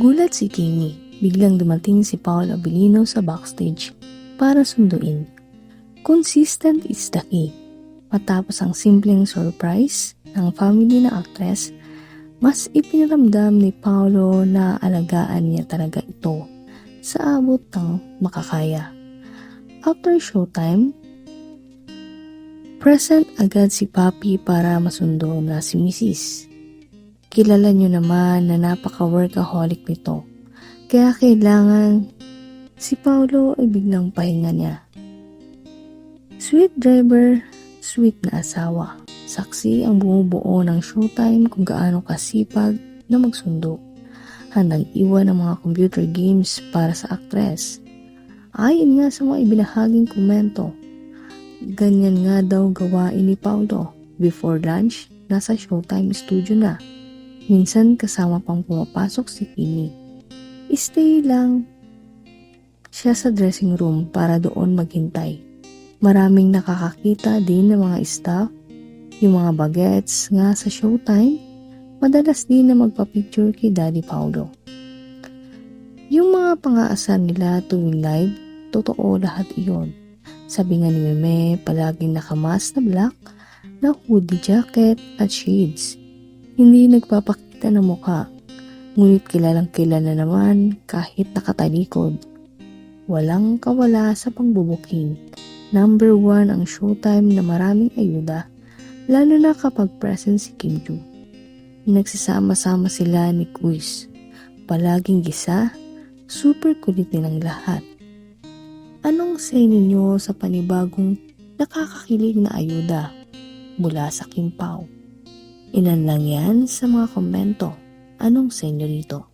Gulat si Kimi, biglang dumating si Paul Abilino sa backstage para sunduin. Consistent is the key. Matapos ang simpleng surprise ng family na actress, mas ipinaramdam ni Paolo na alagaan niya talaga ito sa abot ng makakaya. After showtime, present agad si Papi para masundo na si Mrs. Kilala niyo naman na napaka-workaholic nito. Kaya kailangan si Paolo ay biglang pahinga niya. Sweet driver, sweet na asawa. Saksi ang bumubuo ng showtime kung gaano kasipag na magsundo. Handang iwan ng mga computer games para sa aktres. Ayon nga sa mga ibinahaging komento, ganyan nga daw gawain ni Paulo. Before lunch, nasa showtime studio na. Minsan kasama pang pumapasok si Kimi. Stay lang siya sa dressing room para doon maghintay. Maraming nakakakita din ng mga staff, yung mga bagets nga sa showtime, madalas din na magpa-picture kay Daddy Paulo. Yung mga pang-aasar nila tuwing live, totoo lahat iyon. Sabi nga ni Meme, palaging nakamas na black, na hoodie jacket at shades. Hindi nagpapakita ng mukha, ngunit kilalang kilala naman kahit nakatalikod. Walang kawala sa pangbubuking. Number one ang showtime na maraming ayuda, lalo na kapag present si Kim Joo. Nagsasama-sama sila ni Quiz. Palaging gisa, super kulit nilang lahat. Anong say ninyo sa panibagong nakakakilig na ayuda mula sa Kim Pao? Ilan lang yan sa mga komento. Anong say nyo rito?